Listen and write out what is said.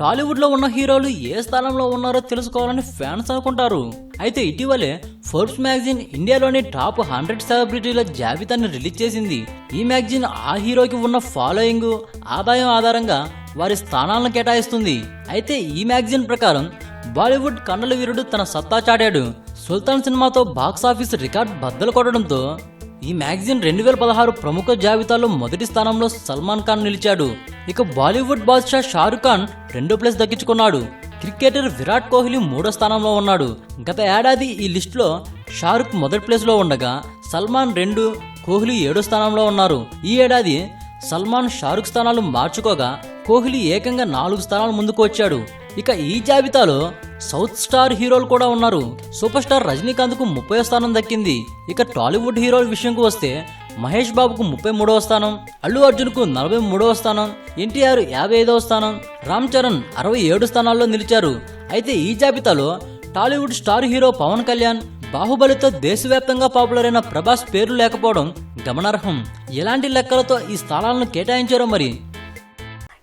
టాలీవుడ్లో ఉన్న హీరోలు ఏ స్థానంలో ఉన్నారో తెలుసుకోవాలని ఫ్యాన్స్ అనుకుంటారు. అయితే ఇటీవలే ఫోర్బ్స్ మ్యాగజైన్ ఇండియాలోని టాప్ హండ్రెడ్ సెలబ్రిటీల జాబితాను రిలీజ్ చేసింది. ఈ మ్యాగజైన్ ఆ హీరోకి ఉన్న ఫాలోయింగ్ ఆదాయం ఆధారంగా వారి స్థానాలను కేటాయిస్తుంది. అయితే ఈ మ్యాగజైన్ ప్రకారం బాలీవుడ్ కండల వీరుడు తన సత్తా చాటాడు. సుల్తాన్ సినిమాతో బాక్సాఫీస్ రికార్డ్ బద్దలు కొట్టడంతో ఈ మ్యాగజైన్ రెండు వేల పదహారు ప్రముఖ జాబితాలో మొదటి స్థానంలో సల్మాన్ ఖాన్ నిలిచాడు. ఇక బాలీవుడ్ బాద్షా షారుఖ్ ఖాన్ రెండో ప్లేస్ దక్కించుకున్నాడు. క్రికెటర్ విరాట్ కోహ్లీ మూడో స్థానంలో ఉన్నాడు. గత ఏడాది ఈ లిస్టులో షారుఖ్ మొదటి ప్లేస్లో ఉండగా సల్మాన్ రెండు కోహ్లీ ఏడో స్థానంలో ఉన్నారు. ఈ ఏడాది సల్మాన్ షారుఖ్ స్థానాలు మార్చుకోగా కోహ్లీ ఏకంగా నాలుగు స్థానాలు ముందుకు వచ్చాడు. ఇక ఈ జాబితాలో సౌత్ స్టార్ హీరోలు కూడా ఉన్నారు. సూపర్ స్టార్ రజనీకాంత్కు ముప్పై స్థానం దక్కింది. ఇక టాలీవుడ్ హీరోల విషయంకు వస్తే మహేష్ బాబుకు ముప్పై మూడవ స్థానం అల్లు అర్జున్కు నలభై మూడవ స్థానం ఎన్టీఆర్ యాభై ఐదవ స్థానం రామ్ చరణ్ అరవై ఏడు స్థానాల్లో నిలిచారు. అయితే ఈ జాబితాలో Tollywood star hero Pawan Kalyan బాహుబలితో దేశవ్యాప్తంగా పాపులర్ అయిన ప్రభాస్ పేరు లేకపోవడం గమనార్హం. ఎలాంటి లెక్కలతో ఈ స్థానాలను కేటాయించారో మరి?